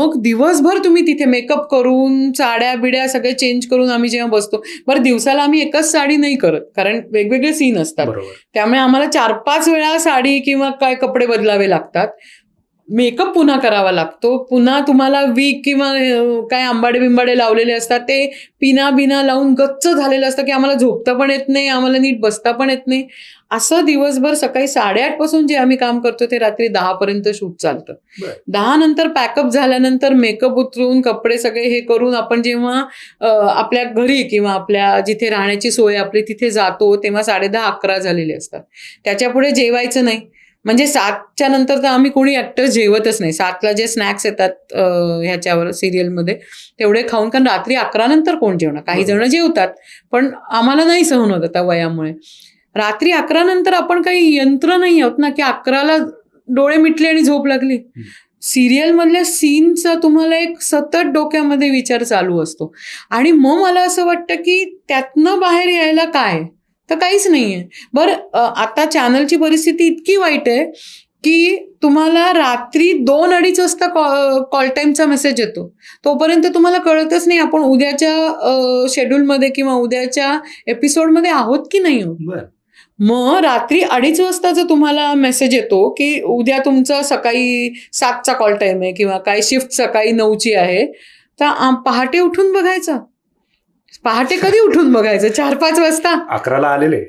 मग दिवसभर तुम्ही तिथे मेकअप करून साड्या बिड्या सगळे चेंज करून आम्ही जेव्हा बसतो बरं दिवसाला आम्ही एकच साडी नाही करत कारण वेगवेगळे सीन असतात. त्यामुळे आम्हाला चार पाच वेळा साडी किंवा काय कपडे बदलावे लागतात. मेकअप पुन्हा करावा लागतो. पुन्हा तुम्हाला वीक किंवा काय आंबाडे बिंबाडे लावलेले असतात ते पिना बिना लावून गच्च झालेलं असतं की आम्हाला झोपता पण येत नाही आम्हाला नीट बसता पण येत नाही. असं दिवसभर सकाळी साडेआठपासून जे आम्ही काम करतो ते रात्री दहा पर्यंत शूट चालतं. दहा नंतर पॅकअप झाल्यानंतर मेकअप उतरून कपडे सगळे हे करून आपण जेव्हा आपल्या घरी किंवा आपल्या जिथे राहण्याची सोय आपली तिथे जातो तेव्हा साडे दहा अकरा झालेले असतात. त्याच्या पुढे जेवायचं नाही. म्हणजे सातच्या नंतर तर आम्ही कोणी ॲक्टर्स जेवतच नाही. सातला जे स्नॅक्स येतात ह्याच्यावर सिरियलमध्ये तेवढे खाऊन कारण रात्री अकरा नंतर कोण जेवणार? काही जण जेवतात पण आम्हाला नाही सहन होत आता वयामुळे. रात्री अकरा नंतर आपण काही यंत्र नाही आहोत ना की अकराला डोळे मिटले आणि झोप लागली. सिरियल मधल्या सीनचा तुम्हाला एक सतत डोक्यामध्ये विचार चालू असतो. आणि मग मला असं वाटतं की त्यातनं बाहेर यायला काय? तर काहीच नाहीये. बरं अ, आता चॅनलची परिस्थिती इतकी वाईट आहे की तुम्हाला रात्री दोन अडीच वाजता कॉल टाईमचा मेसेज येतो. तोपर्यंत तुम्हाला कळतच नाही आपण उद्याच्या शेड्यूलमध्ये किंवा उद्याच्या एपिसोडमध्ये आहोत की नाही आहोत. बर. मग रात्री अडीच वाजता जर तुम्हाला मेसेज येतो की उद्या तुमचा सकाळी सातचा कॉल टाईम आहे किंवा काय शिफ्ट सकाळी नऊची आहे तर पहाटे उठून बघायचं. पहाटे कधी उठून बघायचं? चार पाच वाजता? अकराला आलेले.